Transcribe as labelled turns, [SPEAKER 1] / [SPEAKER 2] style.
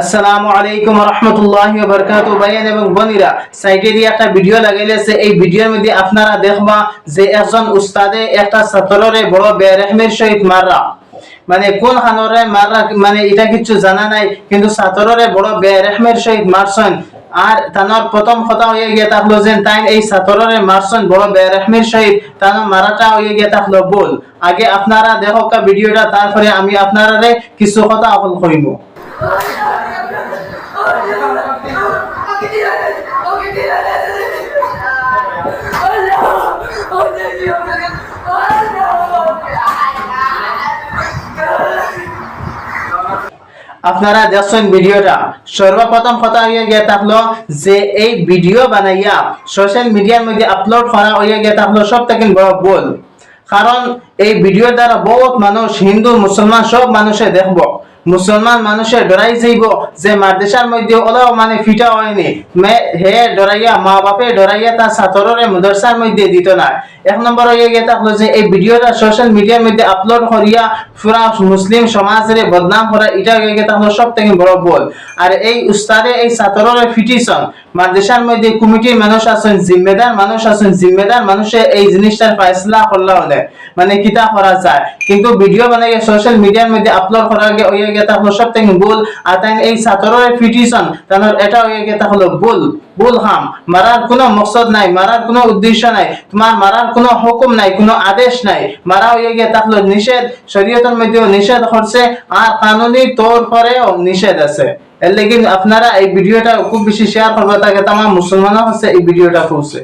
[SPEAKER 1] আসসালামু আলাইকুম রহমতুল্লাহি বারকাতু ভাইয়ান এবং বোনেরা সাইটে একটা ভিডিও লাগাইলেছে এই ভিডিওর মধ্যে আপনারা দেখবা যে একজন উস্তাদে একটা ছাত্ররে বড় বেরহমের সহিত মাররা। মানে কোন হানরে মাররা মানে এটা কিছু জানা নাই, কিন্তু ছাত্ররে বড় বেরহমের সহিত মারছেন। আর তানোর প্রথম কথা হয়ে গিয়ে থাকল যে তাই এই ছাত্ররে মারছেন বড় বেরহমের সহিত তানোর মারাটা হয়ে গিয়ে থাকল বল আগে আপনারা দেখো ভিডিওটা, তারপরে আমি আপনারা কিছু কথা অকল করিব। আপনারা দেখছেন ভিডিওটা। সর্বপ্রথম কথা হয়ে গিয়ে থাকল যে এই ভিডিও বানাইয়া সোশ্যাল মিডিয়ার মধ্যে আপলোড করা হয়ে গিয়ে থাকল সব থেকে বড় ভুল। কারণ এই ভিডিওর দ্বারা বহুত মানুষ হিন্দু, মুসলমান, সব মানুষে দেখব। মুসলমান মানুষে ডরাই যাইব যে মাদ্রাসার মধ্যে ওলাও মানে ফিটা হয়নি। হে ডরাইয়া, মা বাপে ডরাইয়া তার ছাত্ররে মাদ্রাসার মধ্যে দিত না। এক নম্বর হয়ে গিয়ে থাকল যে এই ভিডিওটা সোশ্যাল মিডিয়ার মধ্যে আপলোড করিয়া পুরা মুসলিম সমাজের বদনাম করা, এটা হয়ে গিয়ে থাকল সব থেকে বড় বল আর এই উস্তাদে, এই ছাত্ররে ফিটিছন মাদ্রাসার মধ্যে কমিটির মানুষ আছেন, জিম্মেদার মানুষ আছেন, জিম্মেদার মানুষে এই জিনিসটার ফাইসলা করলা হলে মানে কিতা করা যায়। কিন্তু ভিডিও বানাই সোশ্যাল মিডিয়ার মধ্যে আপলোড করার আগে হয়ে গিয়ে থাকল সব থেকে ভুল। আর তাই এই ছাত্ররে এটা হয়ে গেছে হলো ভুল ভুল হাম। মারার কোনো মকসদ নাই মারার কোনো উদ্দেশ্য নাই তোমার মারার কোনো হুকুম নাই, কোনো আদেশ নাই। মারা হয়ে গিয়ে নিষেধ শরীয়তের মধ্যেও নিষেধ করছে আর কানুনি তোর পরেও নিষেধ আছে। এর লেগে আপনারা এই ভিডিওটা খুব বেশি শেয়ার করবে তাকে তোমার মুসলমানও হচ্ছে এই ভিডিওটা খুঁজছে